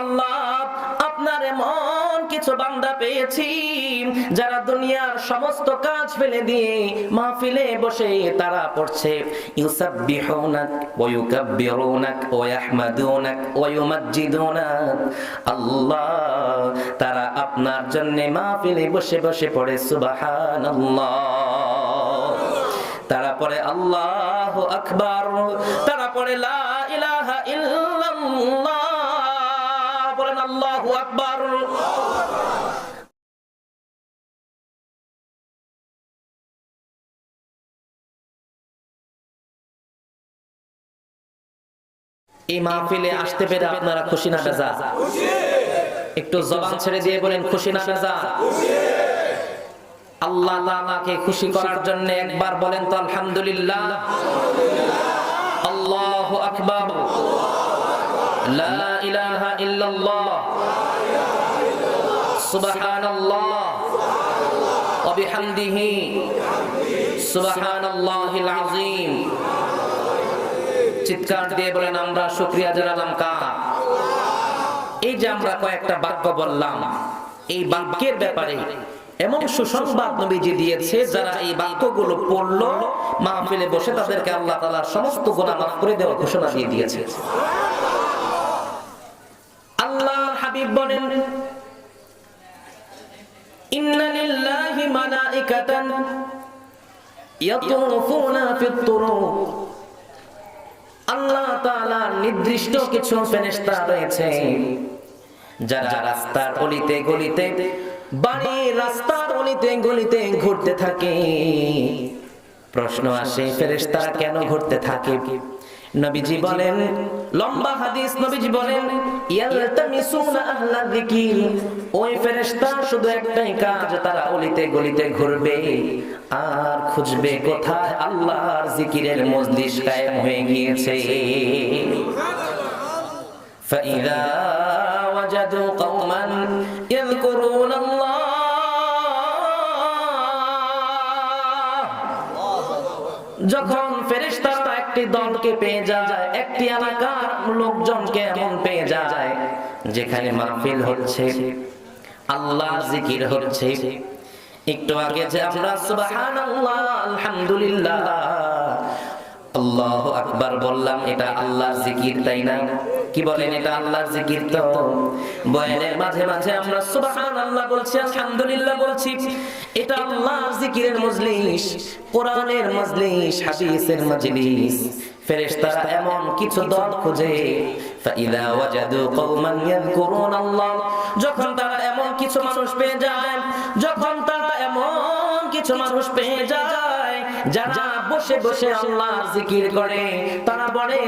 আল্লাহ, আপনার এমন কিছু বান্দা পেয়েছি যারা দুনিয়ার সমস্ত কাজ ফেলে দিয়ে মাহফিলে বসে তারা পড়ছে। ইউসাব্বিহুনাক ওয়া ইউকাব্বিরুনাক ওয়া ইয়াহমাদুনাক ওয়া ইউমাজ্জিদুনাক। আল্লাহ, তারা আপনার জন্য মাহফিলে বসে বসে পড়ে, সুবহানাল্লাহ। তারা পরে আল্লাহ আকবার, তারা পরে লা ইলাহা ইল্লাল্লাহ। আল্লাহু আকবার। এই মাহফিলে আসতে পেরে আপনারা খুশি না বেজা? একটু জবান ছেড়ে দিয়ে বলেন, খুশি না বেজা? আল্লাহ তাআলাকে খুশি করার জন্য একবার বলেন তো, আলহামদুলিল্লাহ। আল্লাহু আকবার। লা ইলাহা ইল্লাল্লাহ। চিৎকার দিয়ে বলেন, আমরা শুকরিয়া জানালাম কার? এই যে আমরা কয়েকটা বাক্য বললাম, এই বাক্যের ব্যাপারে এমন সুসংবাদ নবীজি দিয়েছে, যারা এই বাক্যগুলো পড়ল, মাহফিলে বসে তাদেরকে আল্লাহ তাআলা সমস্ত গুনাহ মাফ করে দেওয়ার ঘোষণা দিয়ে দিয়েছে। বলেন মালাইকাতান ইয়াতুফুনা আল্লাহ তাআলার নির্দিষ্ট কিছু ফেরেশতা রয়েছে, যারা রাস্তার অলিতে গলিতে, বাড়ির রাস্তার অলিতে গলিতে ঘুরতে থাকে। প্রশ্ন আসে, ফেরেশতারা কেন ঘুরতে থাকে? নবীজি বলেন লম্বা হাদিস নবীজি বলেন ইয়ালতামিসুনা আহলা যিকির ওই ফেরেশতা শুধু একটাই কাজ তারা অলিতে গলিতে ঘুরবে আর খুঁজবে কোথায় আল্লাহর জিকিরের মজলিস কায়েম হয়ে গিয়েছে فإذا وجدوا قوما يذكرون الله যখন ফেরেশতারা একটি দলকে পেয়ে যায়, একটি এলাকার লোকজনকে এমন পেয়ে যায়, যেখানে মাহফিল হচ্ছে আল্লাহ জিকির হচ্ছে। একটু আগে যে আমরা, সুবহানাল্লাহ, আলহামদুলিল্লাহ, আল্লাহ আকবার বললাম, এটা আল্লাহর জিকির, তাই না? কি বলেন এটা আল্লাহর জিকির তো? বয়ানের মাঝে মাঝে আমরা সুবহানাল্লাহ বলছি, আলহামদুলিল্লাহ বলছি, এটা আল্লাহর জিকিরের মজলিস, কোরআনের মজলিস, হাদিসের মজলিস। ফেরেশতারা এমন কিছু দল খোঁজে। ফাইদা ওয়াজাদু কওমান ইয়াযকুরুন আল্লাহ। যখন তারা এমন কিছু মানুষ পেয়ে যায়, যখন তারা এমন কিছু মানুষ পেয়ে যায় যারা বসে বসে আল্লাহ জিকির করে, তারা বলে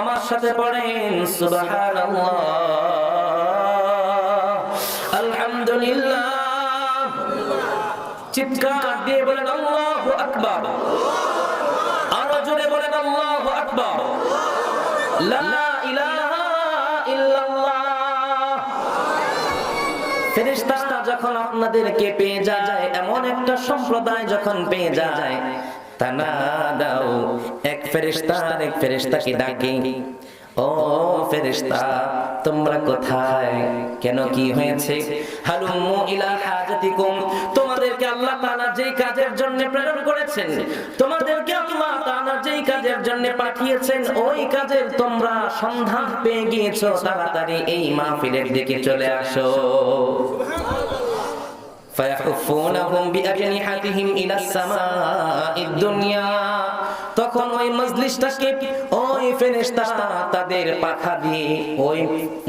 আমার সাথে পড়েন, সুবহানাল্লাহ। আলহামদুলিল্লাহ। চিৎকার দিয়ে আরও জোরে যখন আপনাদেরকে পেয়ে যায়, এমন একটা সম্প্রদায় যখন পেয়ে যায় তানা দাও এক এক ডাকে, ও তোমরা কোথায়? কেন কি হয়েছে? হালুমু ইলা হাজাতিকুম, তোমাদেরকে আল্লাহ তাআলা যেই কাজের জন্য প্রেরণ করেছেন, তোমাদেরকে আল্লাহ তাআলা যেই কাজের জন্য পাঠিয়েছেন, ওই কাজের তোমরা সন্ধান পেয়ে গিয়েছো, তাড়াতাড়ি এই মাহফিলের দিকে চলে আসো। فيحفونهم بأجنحتهم إلى السماء الدنيا তখন ওই মজলিসটাকে ওই ফেরেশতারা তাদের পাখা দিয়ে ওই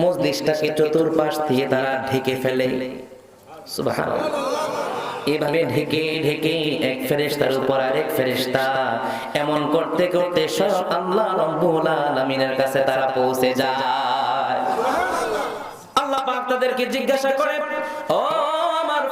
মজলিসটাকে চতুর্পাশ দিয়ে তারা ঢেকে ফেলে সুবহানাল্লাহ এভাবে ঢেকে ঢেকে এক ফেরেশতার উপর আরেক ফেরেশতা এমন করতে করতে সব আল্লাহ রব্বুল আলামিনের কাছে তারা পৌঁছে যায় আল্লাহ পাক তাদেরকে জিজ্ঞাসা করে ও আমার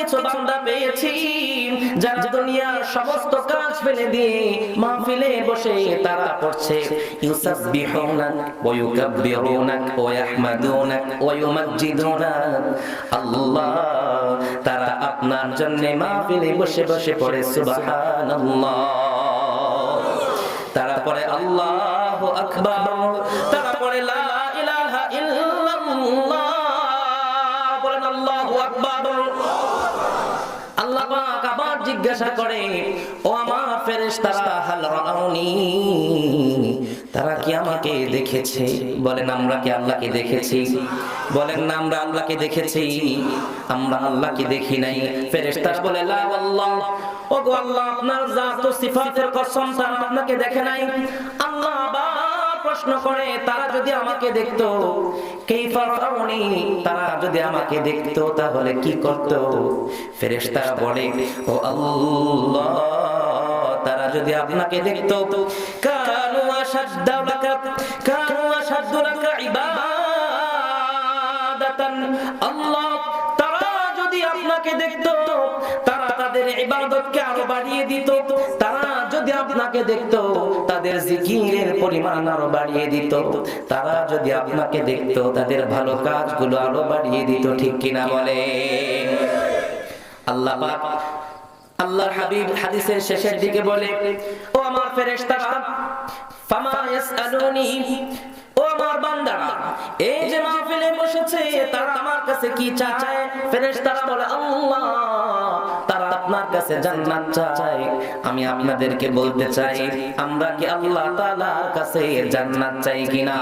কিছু বান্দা পেয়েছি, যারা দুনিয়ার সমস্ত কাজ ফেলে দিয়ে মাহফিলে বসে তারা পড়ছে ইউসাববিহুনাক ওয়া ইউকাব্বিরুনাক ওয়া ইয়াহমাদুনাক ওয়া ইউমাজ্জিদুনাক আল্লাহ, তারা আপনার জন্য মাহফিলে বসে বসে পড়ে, সুবহানাল্লাহ। তারা পড়ে আল্লাহু আকবার, তারা পড়ে লা ইলাহা ইল্লাল্লাহ। বলেন আল্লাহু আকবার। জিজ্ঞাসা করে, ও আমার ফেরেশতারা, হাল রাউনি, তারা কি আমাকে দেখেছে? বলেন, আমরা কি আল্লাহকে দেখেছি? বলেন না আমরা আল্লাহকে দেখেছি, আমরা আল্লাহকে দেখি নাই। ফেরেশতারা বলে, লা আল্লাহ। ও গো আল্লাহ, আপনার জাত ও সিফাতের কসম তারা আপনাকে দেখে নাই? আল্লাহ প্রশ্ন করে, তারা যদি আমাকে দেখতো তারা যদি আমাকে দেখতো, তাহলে কি করত? ফেরেশতারা বলে, ও আল্লাহ, তারা যদি আপনাকে দেখতো, কানু আশাদ্দা লাকা, কানু লাকা ইবাদাতান, আল্লাহ যদি আপনাকে দেখতো, তারা তাদের ইবাদতকে আরও বাড়িয়ে দিত। তারা যদি আপনাকে দেখতো, তাদের জিকিরের পরিমাণ আরও বাড়িয়ে দিত। তারা যদি আপনাকে দেখতো, তাদের ভালো কাজগুলো আরও বাড়িয়ে দিত। ঠিক কিনা বলে? আল্লাহ পাক আল্লাহর হাবিব হাদিসের শেষের দিকে বলে, ও আমার ফেরেশতারা, ফামা ইয়াসআলুনি, ও আমার বান্দারা তারা আমার কাছে কি চায়? ফেরেশতারা বলে, আল্লাহ, তারা আপনার কাছে জান্নাত চায়। আমি আপনাদেরকে বলতে চাই, আমরা কি আল্লাহ তাআলার কাছে জান্নাত চাই কিনা?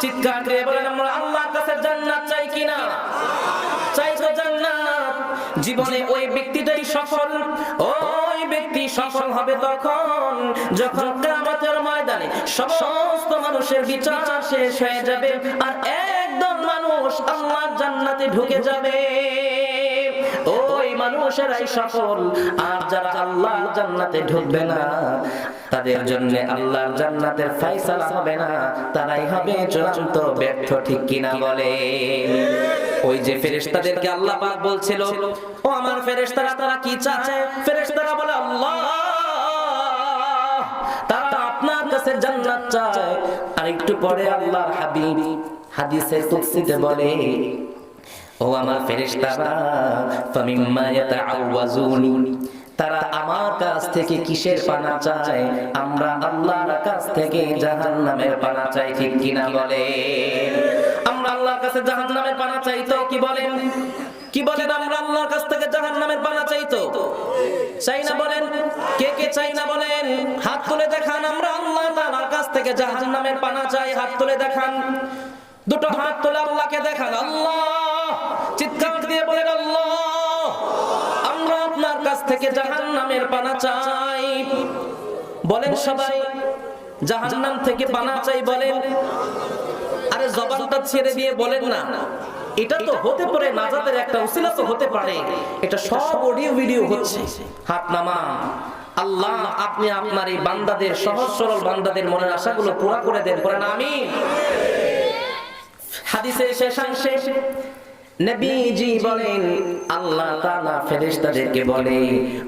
চিৎকার দিয়ে বলেন আমরা, আল্লাহর কাছে জান্নাত চাই কিনা? চাই তো জান্নাত। জীবনে ওই ব্যক্তিটাই সফল, ওই ব্যক্তি সফল হবে তখন, যখন কিয়ামতের ময়দানে সমস্ত মানুষের বিচার শেষ হয়ে যাবে। আর একদম মানুষ আল্লাহর জান্নাতে ঢুকে যাবে। ওই মানুষেরাই সফল। আর যারা আল্লাহর জান্নাতে ঢুকবে না, তাদের জন্য জান্নাতের হবে না। তারাই হবে চূড়ান্ত ব্যর্থ, ঠিক কিনা বলে? ওই যে ফেরেশতাদেরকে আল্লাহ পাক বলছিল, ও আমার ফেরেশতারা, তারা কি চায়? ফেরেশতারা বলে, আল্লাহ, তারা আপনার কাছে জান্নাত চায়। আর একটু পরে আল্লাহর হাবিব হাদিসে কুদসিতে বলে, ও আমার ফেরেশতারা ফামিম্মা ইয়াতাআওয়াজুনি, তারা আমার কাছ থেকে কিসের পানা চায়? আমরা আল্লাহর কাছ থেকে জাহান্নামের পানা চাই, ঠিক কিনা বলে? আমরা আল্লাহর কাছে জাহান্নামের পানা চাই তো, কি বলেন? কি বলেন আমরা আল্লাহর কাছ থেকে জাহান্নামের পানা চাই তো? চাই না বলেন? কে কে চাই না বলেন? হাত তুলে দেখান, আমরা আল্লাহ তাআলার কাছ থেকে জাহান্নামের পানা চাই, হাত তুলে দেখান। দুটো হাত তুলে আল্লাহকে দেখান। আল্লাহ, চিৎকার দিয়ে বলেন, আল্লাহ, আমরা আপনার কাছ থেকে জাহান্নামের পানা চাই। বলেন সবাই, জাহান্নাম থেকে পানা চাই বলেন। আরে জবানটা ছেড়ে দিয়ে বলেন না। এটা তো হতে পারে নাজাদের একটা উসিলা তো হতে পারে। এটা সব অডিও ভিডিও হচ্ছে। হাত নামা আল্লাহ, আপনি আপনার এই বান্দাদের, সহজ সরল বান্দাদের মনের আশাগুলো পুরা করে দেন। করেন আমি হাদিসের শেষাংশে নবীজি বলেন, আল্লাহ তাআলা ফেরেশতাদেরকে বলে,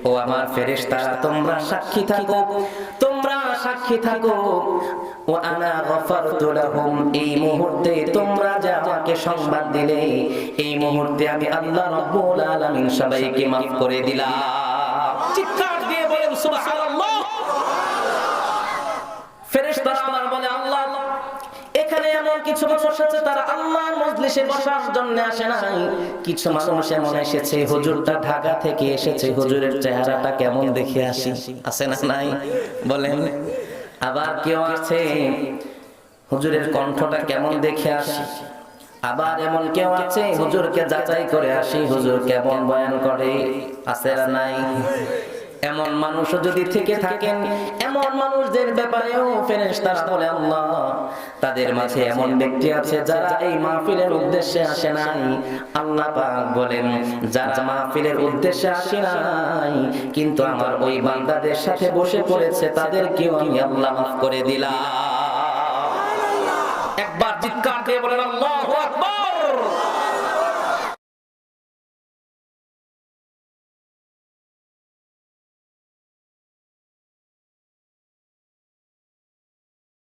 ও আমার ফেরেশতারা তোমরা সাক্ষী থাকো, তোমরা সাক্ষী থাকো। ও আনা লাহুম, এই মুহূর্তে তোমরা আমাকে সংবাদ দিলে, এই মুহূর্তে আমি আল্লাহ রাব্বুল আলামিন সবাইকে করে দিলাম। চিৎকার দিয়ে বলেন, সুবহানাল্লাহ! আমার বলে এখানে এমন কিছু মানুষ আছে, তারা আল্লাহর মজলিসে বসার জন্য আসে নাই। কিছু মানুষ এমন এসেছে, হুজুরটা ঢাকা থেকে এসেছে, হুজুরের চেহারাটা কেমন দেখে আসি? আছে না নাই? বলেন। আবার কেউ আছে, হুজুরের কণ্ঠটা কেমন দেখে আসি? আবার এমন কেউ আছে, হুজুরকে যাচাই করে আসি, হুজুর কেমন বয়ান করে? আছে না নাই? এমন মানুষ যদি থেকে থাকেন, এমন মানুষদের ব্যাপারেও ফেরেশতারা বলে, আল্লাহ, তাদের মাঝে এমন ব্যক্তি আছে যারা এই মাহফিলের উদ্দেশ্যে আসে নাই। আল্লাহ পাক বলেন, যারা মাহফিলের উদ্দেশ্যে আসে নাই, কিন্তু আমার ওই বান্দাদের সাথে বসে পড়েছে, তাদেরকেও আমি আল্লাহ মাফ করে দিলাম। একবার চিৎকার দিয়ে বলেন, আল্লাহু আকবার।